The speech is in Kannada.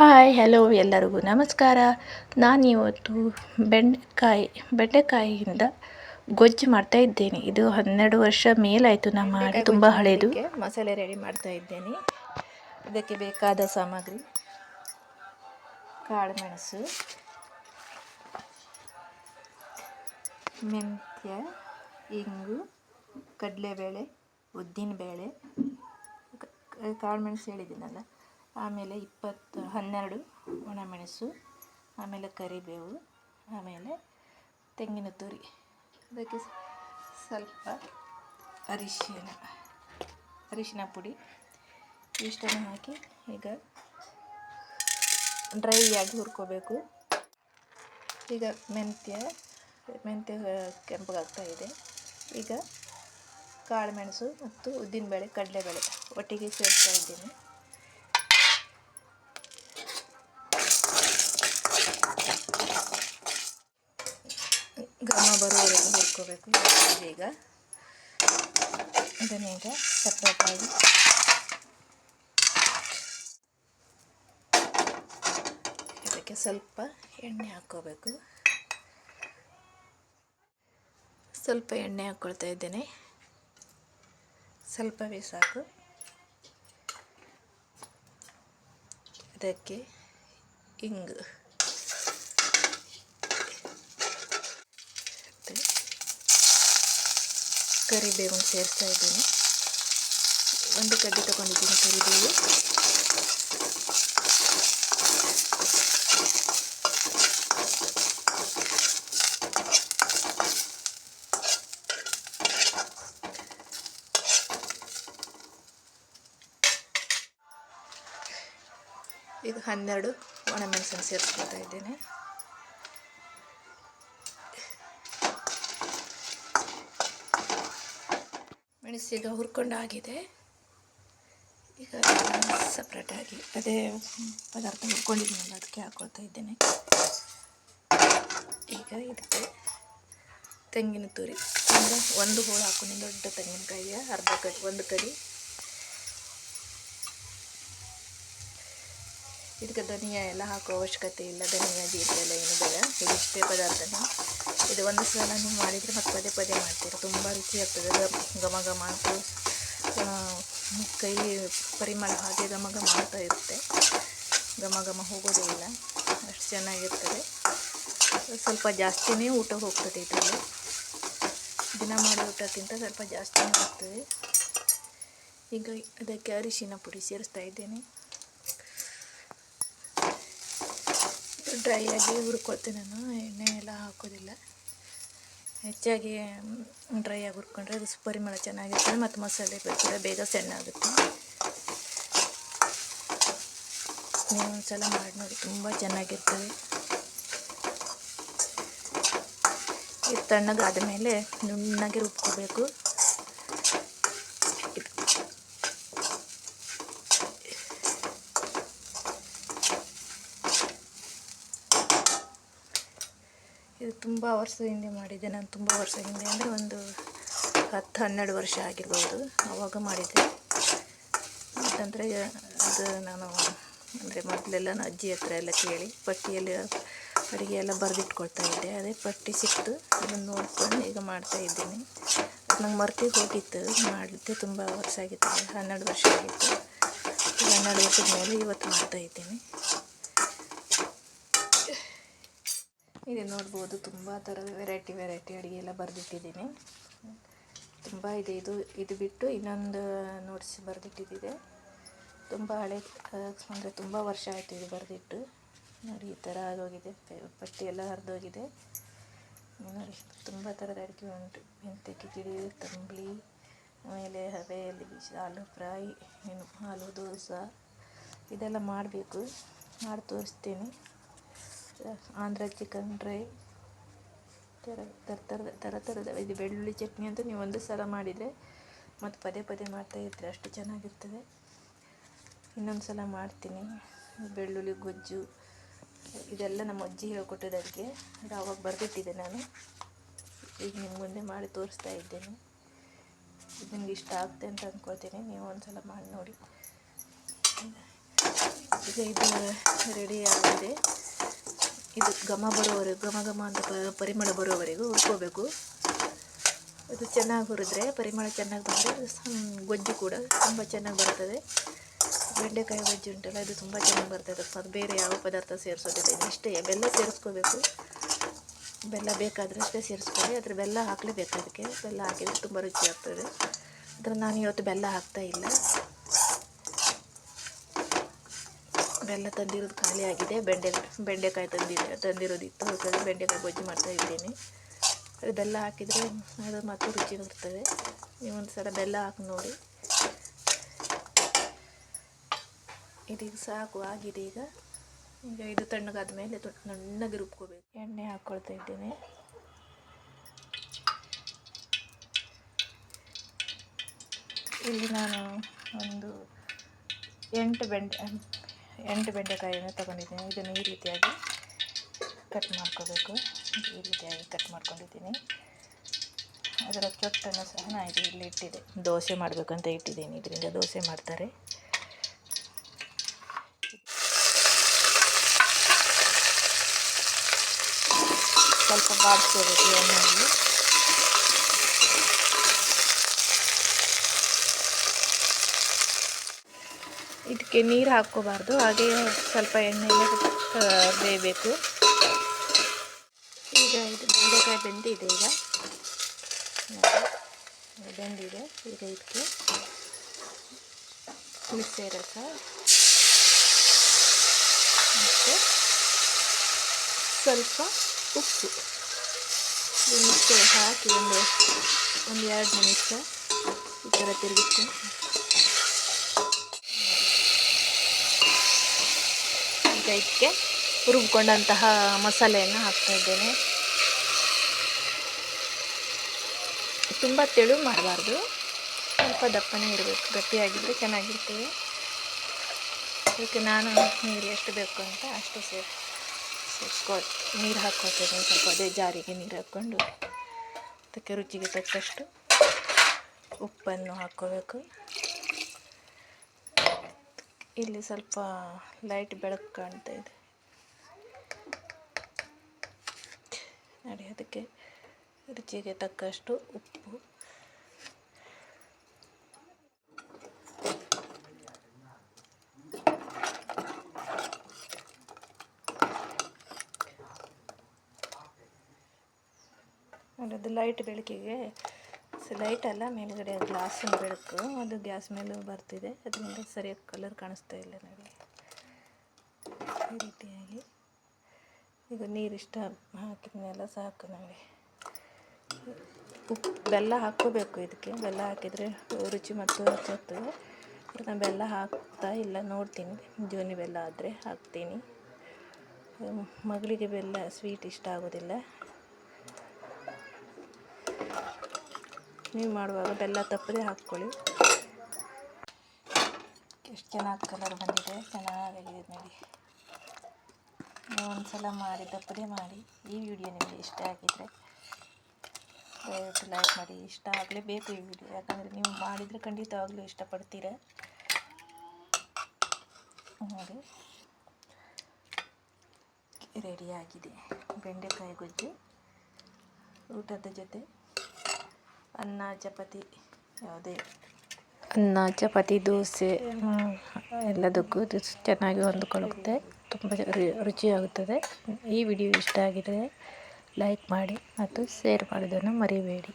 ಹಾಯ್ ಹಲೋ ಎಲ್ಲರಿಗೂ ನಮಸ್ಕಾರ. ನಾನಿವತ್ತು ಬೆಂಡೆಕಾಯಿ ಬೆಂಡೆಕಾಯಿಯಿಂದ ಗೊಜ್ಜು ಮಾಡ್ತಾ ಇದ್ದೇನೆ. ಇದು ಹನ್ನೆರಡು ವರ್ಷ ಮೇಲಾಯಿತು ನಮ್ಮ ತುಂಬ ಹಳೆಯದು ಮಸಾಲೆ ರೆಡಿ ಮಾಡ್ತಾ ಇದ್ದೇನೆ. ಇದಕ್ಕೆ ಬೇಕಾದ ಸಾಮಗ್ರಿ ಕಾಳುಮೆಣಸು ಮೆಂತ್ಯ ಇಂಗು ಕಡಲೆಬೇಳೆ ಉದ್ದಿನಬೇಳೆ ಕಾಳುಮೆಣಸು ಹೇಳಿದ್ದೀನಲ್ಲ. ಆಮೇಲೆ ಇಪ್ಪತ್ತು, ಹನ್ನೆರಡು, ಒಣಮೆಣಸು, ಆಮೇಲೆ ಕರಿಬೇವು, ಆಮೇಲೆ ತೆಂಗಿನ ತುರಿ. ಅದಕ್ಕೆ ಸ್ವಲ್ಪ ಅರಿಶಿನ ಅರಿಶಿನ ಪುಡಿ. ಇಷ್ಟನ್ನು ಹಾಕಿ ಈಗ ಡ್ರೈ ಆಗಿ ಹುರ್ಕೋಬೇಕು. ಈಗ ಮೆಂತ್ಯ ಮೆಂತ್ಯ ಕೆಂಪಗಾಗ್ತಾ ಇದೆ. ಈಗ ಕಾಳುಮೆಣಸು ಮತ್ತು ಉದ್ದಿನಬೇಳೆ, ಕಡಲೆಬೇಳೆ ಒಟ್ಟಿಗೆ ಸೇರಿಸ್ತಾ ಇದ್ದೀನಿ. ಘಮ ಬರೋವರೆಗೆ ಹುರ್ಕೋಬೇಕು. ಈಗ ಇದನ್ನೀಗ ಸಪ್ರೇಟಾಗಿ ಇದಕ್ಕೆ ಸ್ವಲ್ಪ ಎಣ್ಣೆ ಹಾಕ್ಕೋಬೇಕು ಸ್ವಲ್ಪ ಎಣ್ಣೆ ಹಾಕ್ಕೊಳ್ತಾ ಇದ್ದೇನೆ. ಸ್ವಲ್ಪವೇ ಸಾಕು. ಇದಕ್ಕೆ ಇಂಗು ಕರಿಬೇವನ್ನು ಸೇರಿಸ್ತಾ ಇದ್ದೀನಿ. ಒಂದು ಕಡ್ಡಿ ತಗೊಂಡಿದ್ದೀನಿ ಕರಿಬೇವು. ಇದು ಹನ್ನೆರಡು ಒಣಮೆಣಸನ್ನು ಸೇರಿಸ್ಕೊಳ್ತಾ ಇದ್ದೇನೆ. ಮೆಣಸೀಗ ಹುರ್ಕೊಂಡಾಗಿದೆ. ಈಗ ಸಪ್ರೇಟಾಗಿ ಅದೇ ಪದಾರ್ಥ ಹುರ್ಕೊಂಡಿದ್ದೀನಲ್ಲ ಅದಕ್ಕೆ ಹಾಕೊಳ್ತಾ ಇದ್ದೇನೆ. ಈಗ ಇದಕ್ಕೆ ತೆಂಗಿನ ತುರಿ. ಅಂದರೆ ಒಂದು ಹೋಳು ಹಾಕೊಂಡು ದೊಡ್ಡ ತೆಂಗಿನಕಾಯಿಯ, ಅರ್ಧ ಕಡಿ ಒಂದು ಕಡಿ. ಇದಕ್ಕೆ ಧನಿಯಾ ಎಲ್ಲ ಹಾಕೋ ಅವಶ್ಯಕತೆ ಇಲ್ಲ. ಧನಿಯಾ, ಜೀರಿಗೆ ಎಲ್ಲ ಏನು ಬೇಡ. ಇದಿಷ್ಟೇ ಪದಾರ್ಥನೇ. ಇದು ಒಂದು ಸಲ ನೀವು ಮಾಡಿದರೆ ಮತ್ತೆ ಪದೇ ಪದೇ ಮಾಡ್ತೀರ. ತುಂಬ ರುಚಿ ಆಗ್ತದೆ. ಘಮ ಘಮ ಅಂತ ಕೈ ಪರಿಮಳ ಹಾಗೆ ಘಮ ಘಮ ಮಾಡ್ತಾ ಇರುತ್ತೆ. ಘಮ ಘಮ ಹೋಗೋದೇ ಇಲ್ಲ. ಅಷ್ಟು ಚೆನ್ನಾಗಿರ್ತದೆ. ಸ್ವಲ್ಪ ಜಾಸ್ತಿನೇ ಊಟ ಹೋಗ್ತದೆ ಇದರಲ್ಲಿ. ದಿನ ಮಾಡೋ ಊಟಕ್ಕಿಂತ ಸ್ವಲ್ಪ ಜಾಸ್ತಿನೇ ಹೋಗ್ತದೆ. ಈಗ ಅದಕ್ಕೆ ಅರಿಶಿನ ಪುಡಿ ಸೇರಿಸ್ತಾ ಇದ್ದೇನೆ. ಡ್ರೈ ಆಗಿ ಹುರ್ಕೊಳ್ತೀನಿ ನಾನು, ಎಣ್ಣೆ ಎಲ್ಲ ಹಾಕೋದಿಲ್ಲ. ಹೆಚ್ಚಾಗಿ ಡ್ರೈ ಆಗಿ ಹುರ್ಕೊಂಡ್ರೆ ಅದು ಪರಿಮಳ ಚೆನ್ನಾಗಿರ್ತದೆ ಮತ್ತು ಮಸಾಲೆ ಕೂಡ ಬೇಗ ಸಣ್ಣ ಆಗುತ್ತೆ ನೀವು ಒಂದ್ಸಲ ಮಾಡಿ ನೋಡಿ, ತುಂಬ ಚೆನ್ನಾಗಿರ್ತದೆ. ಇದು ತಣ್ಣಗಾದ ಮೇಲೆ ನುಣ್ಣಗೆ ರುಬ್ಕೋಬೇಕು. ತುಂಬ ವರ್ಷ ಹಿಂದೆ ಮಾಡಿದ್ದೆ. ನಾನು ತುಂಬ ವರ್ಷ ಹಿಂದೆ ಅಂದರೆ ಒಂದು ಹತ್ತು, ಹನ್ನೆರಡು ವರ್ಷ ಆಗಿರ್ಬೋದು. ಆವಾಗ ಮಾಡಿದ್ದೆ. ಯಾಕಂದರೆ ಅದು ನಾನು ಅಂದರೆ ಮೊದಲೆಲ್ಲ ನಾನು ಅಜ್ಜಿ ಹತ್ರ ಎಲ್ಲ ಕೇಳಿ ಪಟ್ಟಿಯಲ್ಲಿ ಅಡುಗೆ ಎಲ್ಲ ಬರೆದಿಟ್ಕೊಳ್ತಾ ಇದ್ದೆ. ಅದೇ ಪಟ್ಟಿ ಸಿಕ್ತು. ಅದನ್ನು ನೋಡ್ಕೊಂಡು ಈಗ ಮಾಡ್ತಾ ಇದ್ದೀನಿ. ನಂಗೆ ಮರ್ತಿ ಹೋಗಿತ್ತು. ಮಾಡಲಿಕ್ಕೆ ತುಂಬ ವರ್ಷ ಆಗಿತ್ತು. ಹನ್ನೆರಡು ವರ್ಷ ಆಗಿತ್ತು. ಹನ್ನೆರಡು ವರ್ಷದ ಮೇಲೆ ಇವತ್ತು ಮಾಡ್ತಾಯಿದ್ದೀನಿ ಇದೆ ನೋಡ್ಬೋದು. ತುಂಬ ಥರದ ವೆರೈಟಿ ವೆರೈಟಿ ಅಡುಗೆ ಎಲ್ಲ ಬರೆದಿಟ್ಟಿದ್ದೀನಿ. ತುಂಬ ಇದೆ ಇದು. ಇದು ಬಿಟ್ಟು ಇನ್ನೊಂದು ನೋಟ್ಸ್ ಬರೆದಿಟ್ಟಿದ್ದಿದೆ. ತುಂಬ ಹಳೆ ಅಂದರೆ ತುಂಬ ವರ್ಷ ಆಯಿತು ಇದು ಬರೆದಿಟ್ಟು. ನೋಡಿ, ಈ ಥರ ಆಗೋಗಿದೆ. ಪಟ್ಟಿ ಎಲ್ಲ ಹರಿದೋಗಿದೆ. ನೋಡಿ, ತುಂಬ ಥರದ ಅಡುಗೆ ಉಂಟು. ಮೆಂತೆ ಕಿಚಡಿ, ತಂಬಳಿ, ಆಮೇಲೆ ಹವೆಯಲ್ಲಿ ಆಲೂ ಫ್ರೈ, ಏನು, ಆಲೂ ದೋಸೆ, ಇದೆಲ್ಲ ಮಾಡಬೇಕು. ಮಾಡಿ ತೋರಿಸ್ತೀನಿ. Andhra chicken dry. ಥರ ಥರ ಥರದ ಥರ ಥರದ ಇದು ಬೆಳ್ಳುಳ್ಳಿ ಚಟ್ನಿ ಅಂತ ನೀವು ಒಂದು ಸಲ ಮಾಡಿದರೆ ಮತ್ತು ಪದೇ ಪದೇ ಮಾಡ್ತಾ ಇರ್ತೀರಿ, ಅಷ್ಟು ಚೆನ್ನಾಗಿರ್ತದೆ. ಇನ್ನೊಂದು ಸಲ ಮಾಡ್ತೀನಿ. ಬೆಳ್ಳುಳ್ಳಿ, ಗೊಜ್ಜು, ಇದೆಲ್ಲ ನಮ್ಮ ಅಜ್ಜಿ ಹೇಳ್ಕೊಟ್ಟಿದ್ದಕ್ಕೆ. ಅದು ಅವಾಗ ಬರೆದಿಟ್ಟಿದ್ದೆ ನಾನು. ಈಗ ನಿಮ್ಮ ಮುಂದೆ ಮಾಡಿ ತೋರಿಸ್ತಾ ಇದ್ದೇನೆ. ಇದು ನಿಮ್ಗೆ ಇಷ್ಟ ಆಗುತ್ತೆ ಅಂತ ಅಂದ್ಕೊಳ್ತೀನಿ ನೀವು ಒಂದು ಸಲ ಮಾಡಿ ನೋಡಿ. ಈಗ ಇದು ರೆಡಿ ಆಗಿದೆ. ಇದು ಘಮ ಬರೋವರೆಗೂ ಘಮ ಘಮ ಅಂತ ಪರಿಮಳ ಬರೋವರೆಗೂ ಹುರ್ಕೋಬೇಕು. ಇದು ಚೆನ್ನಾಗಿ ಹುರಿದ್ರೆ ಪರಿಮಳ ಚೆನ್ನಾಗಿ ಬಂದರೆ ಗೊಜ್ಜು ಕೂಡ ತುಂಬ ಚೆನ್ನಾಗಿ ಬರ್ತದೆ. ಬೆಂಡೆಕಾಯಿ ಗೊಜ್ಜು ಉಂಟಲ್ಲ ಇದು ತುಂಬ ಚೆನ್ನಾಗಿ ಬರ್ತದೆ. ಅದು ಬೇರೆ ಯಾವ ಪದಾರ್ಥ ಸೇರಿಸೋದಿಲ್ಲ. ಇಷ್ಟೇ, ಬೆಲ್ಲ ಸೇರಿಸ್ಕೋಬೇಕು. ಬೆಲ್ಲ ಬೇಕಾದರೆ ಅಷ್ಟೇ ಸೇರಿಸ್ಕೊಳ್ಳಿ. ಅದ್ರ ಬೆಲ್ಲ ಹಾಕಲೇಬೇಕು ಅದಕ್ಕೆ. ಬೆಲ್ಲ ಹಾಕಿದರೆ ತುಂಬ ರುಚಿ ಆಗ್ತದೆ ಅದರ ನಾನು ಇವತ್ತು ಬೆಲ್ಲ ಹಾಕ್ತಾ ಇಲ್ಲ. ಬೆಲ್ಲ ತಂದಿರೋದು ಖಾಲಿ ಆಗಿದೆ. ಬೆಂಡೆ ಬೆಂಡೆಕಾಯಿ ತಂದಿದೆ ತಂದಿರೋದಿತ್ತು. ಅದಕ್ಕೆ ಬೆಂಡೆಕಾಯಿ ಗೊಜ್ಜು ಮಾಡ್ತಾ ಇದ್ದೀನಿ. ಅದು ಬೆಲ್ಲ ಹಾಕಿದರೆ ಅದು ಮತ್ತು ರುಚಿ ಬರ್ತದೆ. ನೀವು ಒಂದು ಸಲ ಬೆಲ್ಲ ಹಾಕಿ ನೋಡಿ. ಇದೀಗ ಸಾಕು, ಆಗಿದೆ ಈಗ. ಈಗ ಇದು ತಣ್ಣಗಾದ ಮೇಲೆ ನುಣ್ಣಗೆ ರುಬ್ಕೋಬೇಕು. ಎಣ್ಣೆ ಹಾಕ್ಕೊಳ್ತಾ ಇದ್ದೇನೆ. ಇಲ್ಲಿ ನಾನು ಒಂದು ಎಂಟು ಬೆಂಡೆ ಎಂಟು ಬೆಂಡೆಕಾಯಿಯನ್ನು ತಗೊಂಡಿದ್ದೀನಿ. ಇದನ್ನು ಈ ರೀತಿಯಾಗಿ ಕಟ್ ಮಾಡ್ಕೋಬೇಕು. ಈ ರೀತಿಯಾಗಿ ಕಟ್ ಮಾಡ್ಕೊಂಡಿದ್ದೀನಿ. ಅದರ ಚೊಟ್ಟನ್ನು ಸಹ ನಾನು ಇಲ್ಲಿ ಇಟ್ಟಿದೆ. ದೋಸೆ ಮಾಡಬೇಕಂತ ಇಟ್ಟಿದ್ದೀನಿ. ಇದರಿಂದ ದೋಸೆ ಮಾಡ್ತಾರೆ. ಸ್ವಲ್ಪ ಬಾಡಿಸ್ಕೋಬೇಕು ಎಣ್ಣೆಯಲ್ಲಿ. ಇದಕ್ಕೆ ನೀರು ಹಾಕ್ಕೋಬಾರ್ದು, ಹಾಗೆ ಸ್ವಲ್ಪ ಎಣ್ಣೆಲ್ಲ ಬೇಯಬೇಕು. ಈಗ ಇದು ಬೆಂಡೆಕಾಯಿ ಬೆಂದಿದೆ ಈಗ. ಬೆಂದಿದೆ. ಈಗ ಇದಕ್ಕೆ ಮಿಕ್ಸೆ ರಸ ಮತ್ತು ಸ್ವಲ್ಪ ಉಪ್ಪು. ಮಿಕ್ಸೆ ಹಾಕಿ ಒಂದು ಒಂದು ಎರಡು ನಿಮಿಷ ಈ ಥರ ತಿರುಗಿಸ್ಕೊಂಡು ಇದಕ್ಕೆ ರುಬ್ಕೊಂಡಂತಹ ಮಸಾಲೆಯನ್ನು ಹಾಕ್ತಾ ಇದ್ದೇನೆ. ತುಂಬ ತೆಳು ಮಾಡಬಾರ್ದು. ಸ್ವಲ್ಪ ದಪ್ಪನೇ ಇರಬೇಕು ಗಟ್ಟಿಯಾಗಿದ್ದರೆ ಚೆನ್ನಾಗಿರ್ತೀವಿ ಅದಕ್ಕೆ ನಾನು ನೀರು ಎಷ್ಟು ಬೇಕು ಅಂತ ಅಷ್ಟು ಸೇರ್ ಸೇರಿಸ್ಕೊ ನೀರು ಹಾಕ್ಕೊಳ್ತಿದ್ದೀನಿ ಸ್ವಲ್ಪ, ಅದೇ ಜಾರಿಗೆ ನೀರು ಹಾಕ್ಕೊಂಡು. ಅದಕ್ಕೆ ರುಚಿಗೆ ತಕ್ಕಷ್ಟು ಉಪ್ಪನ್ನು ಹಾಕ್ಕೋಬೇಕು. ಇಲ್ಲಿ ಸ್ವಲ್ಪ ಲೈಟ್ ಬೆಳಕು ಕಾಣ್ತಾ ಇದೆ. ನೋಡಿ ಅದಕ್ಕೆ ರುಚಿಗೆ ತಕ್ಕಷ್ಟು ಉಪ್ಪು. ಅದು ಲೈಟ್ ಬೆಳಕಿಗೆ ಲೈಟ್ ಅಲ್ಲ, ಮೇಲುಗಡೆ ಗ್ಲಾಸಿನ ಬೆಳಕು, ಅದು ಗ್ಯಾಸ್ ಮೇಲೂ ಬರ್ತಿದೆ. ಅದರಿಂದ ಸರಿಯಾಗಿ ಕಲರ್ ಕಾಣಿಸ್ತಾ ಇಲ್ಲ ನನಗೆ ಈ ರೀತಿಯಾಗಿ. ಈಗ ನೀರಿಷ್ಟ ಹಾಕಿದ್ಮೇಲೆ ಸಾಕು ನನಗೆ ಉಪ್ಪು, ಬೆಲ್ಲ ಹಾಕೋಬೇಕು ಇದಕ್ಕೆ. ಬೆಲ್ಲ ಹಾಕಿದರೆ ರುಚಿ ಮತ್ತು ಹೆಚ್ಚಾಗ್ತದೆ ಆದರೆ ನಾನು ಬೆಲ್ಲ ಹಾಕ್ತಾ ಇಲ್ಲ, ನೋಡ್ತೀನಿ. ಜೋನಿ ಬೆಲ್ಲ ಆದರೆ ಹಾಕ್ತೀನಿ. ಮಗಳಿಗೆ ಬೆಲ್ಲ ಸ್ವೀಟ್ ಇಷ್ಟ ಆಗೋದಿಲ್ಲ. ನೀವು ಮಾಡುವಾಗ ಬೆಲ್ಲ ತಪ್ಪದೆ ಹಾಕ್ಕೊಳ್ಳಿ. ಎಷ್ಟು ಚೆನ್ನಾಗಿ ಕಲರ್ ಬಂದಿದೆ ಚೆನ್ನಾಗಾಗಿದೆ ನೋಡಿ. ಒಂದು ಸಲ ಮಾಡಿ, ತಪ್ಪದೆ ಮಾಡಿ, ಈ ವಿಡಿಯೋ ನಿಮಗೆ ಇಷ್ಟ ಆಗಿದ್ದರೆ ದಯವಿಟ್ಟು ಲೈಕ್ ಮಾಡಿ. ಇಷ್ಟ ಆಗಲೇಬೇಕು ಈ ವಿಡಿಯೋ ಯಾಕಂದರೆ ನೀವು ಮಾಡಿದರೆ ಖಂಡಿತವಾಗಲೂ ಇಷ್ಟಪಡ್ತೀರ. ನೋಡಿ. ರೆಡಿಯಾಗಿದೆ ಬೆಂಡೆಕಾಯಿ ಗೊಜ್ಜು, ಊಟದ ಜೊತೆ ಅನ್ನ, ಚಪಾತಿ, ಯಾವುದೇ. ಅನ್ನ, ಚಪಾತಿ, ದೋಸೆ ಎಲ್ಲದಕ್ಕೂ ಚೆನ್ನಾಗಿ ಹೊಂದಿಕೊಳ್ಳುತ್ತೆ. ತುಂಬ ರುಚಿಯಾಗುತ್ತದೆ. ಈ ವಿಡಿಯೋ ಇಷ್ಟ ಆಗಿದ್ದರೆ ಲೈಕ್ ಮಾಡಿ ಮತ್ತು ಶೇರ್ ಮಾಡೋದನ್ನು ಮರಿಬೇಡಿ.